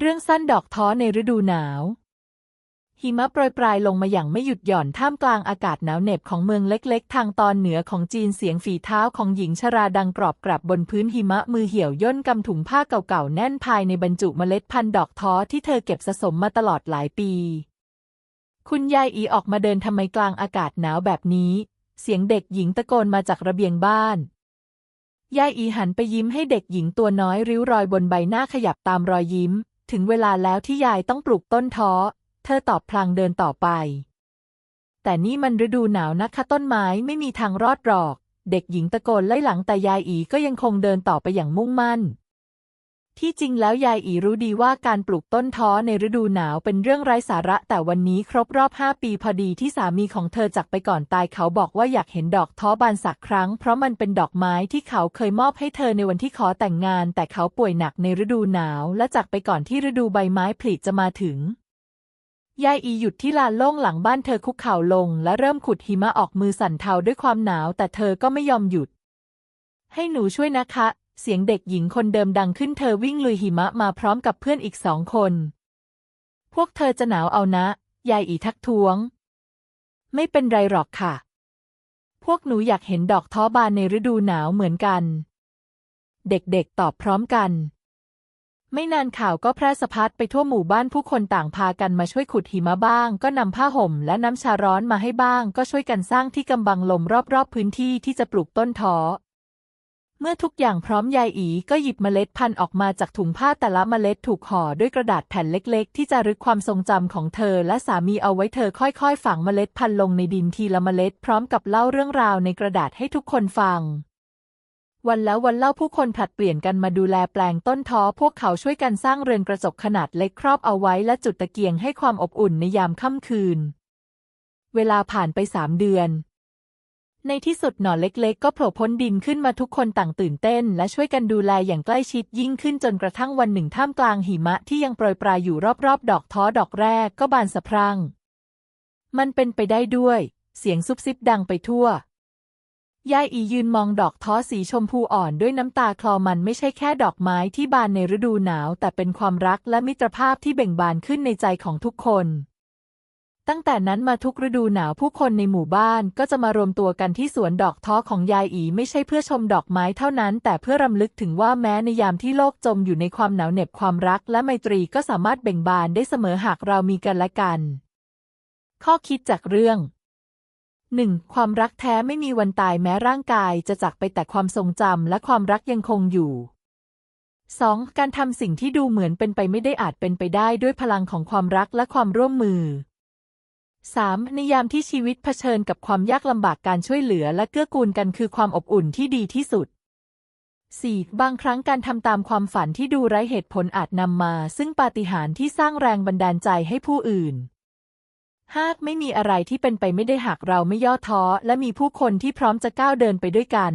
เรื่องสั้นดอกท้อในฤดูหนาว หิมะโปรยปลายลงมาอย่างไม่หยุดหย่อนท่ามกลางอากาศหนาวเหน็บของเมืองเล็กๆ ทางตอนเหนือของจีนเสียงฝีเท้าของหญิงชราดังกรอบกรับบนพื้นหิมะมือเหี่ยวย่นกำถุงผ้าเก่าๆ แน่นภายในบรรจุเมล็ดพันธุ์ดอกท้อที่เธอเก็บสะสมมาตลอดหลายปี คุณยายอีออกมาเดินทำไมกลางอากาศหนาวแบบนี้ เสียงเด็กหญิงตะโกนมาจากระเบียงบ้านยายอีหันไปยิ้มให้เด็กหญิงตัวน้อยริ้วรอยบนใบหน้าขยับตามรอยยิ้ม ถึงเวลาแล้วที่ยายต้องปลูกต้นท้อ เธอตอบพลางเดินต่อไป แต่นี่มันฤดูหนาวนะคะต้นไม้ไม่มีทางรอดหรอก เด็กหญิงตะโกนไล่หลังแต่ยายอีก็ยังคงเดินต่อไปอย่างมุ่งมั่น ที่จริงแล้วยายอีรู้ดีว่าการปลูกต้นท้อในฤดูหนาวเป็นเรื่องไร้สาระ แต่วันนี้ครบรอบห้าปีพอดีที่สามีของเธอจากไปก่อนตายเขาบอกว่าอยากเห็นดอกท้อบานสักครั้ง เพราะมันเป็นดอกไม้ที่เขาเคยมอบให้เธอในวันที่ขอแต่งงาน แต่เขาป่วยหนักในฤดูหนาว และจากไปก่อนที่ฤดูใบไม้ผลิจะมาถึงยายอีหยุดที่ลานโล่งหลังบ้านเธอคุกเข่าลง และเริ่มขุดหิมะออกมือสั่นเทาด้วยความหนาว แต่เธอก็ไม่ยอมหยุด ให้หนูช่วยนะคะ เสียงเด็กหญิงคนเดิมดังขึ้นเธอวิ่งลุยหิมะมาพร้อมกับเพื่อนอีกสองคน พวกเธอจะหนาวเอานะ ยายอีทักท้วง ไม่เป็นไรหรอกค่ะ พวกหนูอยากเห็นดอกท้อบานในฤดูหนาวเหมือนกัน เด็กๆตอบพร้อมกัน ไม่นานข่าวก็แพร่สะพัดไปทั่วหมู่บ้านผู้คนต่างพากันมาช่วยขุดหิมะบ้าง ก็นำผ้าห่มและน้ำชาร้อนมาให้บ้าง ก็ช่วยกันสร้างที่กำบังลมรอบๆพื้นที่ที่จะปลูกต้นท้อ เมื่อทุกอย่างพร้อมยายอีก็หยิบเมล็ดพันธุ์ออกมาจากถุงผ้าแต่ละเมล็ดถูกห่อด้วยกระดาษแผ่นเล็กๆ ที่จะรึกความทรงจำของเธอและสามีเอาไว้เธอค่อยๆ ฝังเมล็ดพันธุ์ลงในดินทีละเมล็ดพร้อมกับเล่าเรื่องราวในกระดาษให้ทุกคนฟัง วันแล้ววันเล่าผู้คนผลัดเปลี่ยนกันมาดูแลแปลงต้นท้อพวกเขาช่วยกันสร้างเรือนกระจกขนาดเล็กครอบเอาไว้และจุดตะเกียงให้ความอบอุ่นในยามค่ำคืน เวลาผ่านไปสามเดือน ในที่สุดหน่อเล็กๆ ก็โผล่พ้นดินขึ้นมาทุกคนต่างตื่นเต้น และช่วยกันดูแลอย่างใกล้ชิดยิ่งขึ้นจนกระทั่งวันหนึ่งท่ามกลางหิมะที่ยังโปรยปลายอยู่รอบๆ ดอกท้อดอกแรกก็บานสะพรั่ง มันเป็นไปได้ด้วย เสียงซุบซิบดังไปทั่วยายอียืนมองดอกท้อสีชมพูอ่อนด้วยน้ำตาคลอมันไม่ใช่แค่ดอกไม้ที่บานในฤดูหนาว แต่เป็นความรักและมิตรภาพที่เบ่งบานขึ้นในใจของทุกคน ตั้งแต่นั้นมาทุกฤดูหนาวผู้คนในหมู่บ้านก็จะมารวมตัวกันที่สวนดอกท้อของยายอีไม่ใช่เพื่อชมดอกไม้เท่านั้น แต่เพื่อรำลึกถึงว่าแม้ในยามที่โลกจมอยู่ในความหนาวเหน็บความรัก และไมตรีก็สามารถเบ่งบานได้เสมอหากเรามีกันและกัน ข้อคิดจากเรื่องหนึ่งความรักแท้ไม่มีวันตายแม้ร่างกายจะจากไปแต่ความทรงจำและความรักยังคงอยู่ 2. การทำสิ่งที่ดูเหมือนเป็นไปไม่ได้อาจเป็นไปได้ด้วยพลังของความรักและความร่วมมือ 3. ในยามที่ชีวิตเผชิญกับความยากลำบากการช่วยเหลือและเกื้อกูลกันคือความอบอุ่นที่ดีที่สุด 4. บางครั้งการทำตามความฝันที่ดูไร้เหตุผลอาจนำมา ซึ่งปาฏิหาริย์ที่สร้างแรงบันดาลใจให้ผู้อื่นหากไม่มีอะไรที่เป็นไปไม่ได้หากเราไม่ย่อท้อ และมีผู้คนที่พร้อมจะก้าวเดินไปด้วยกัน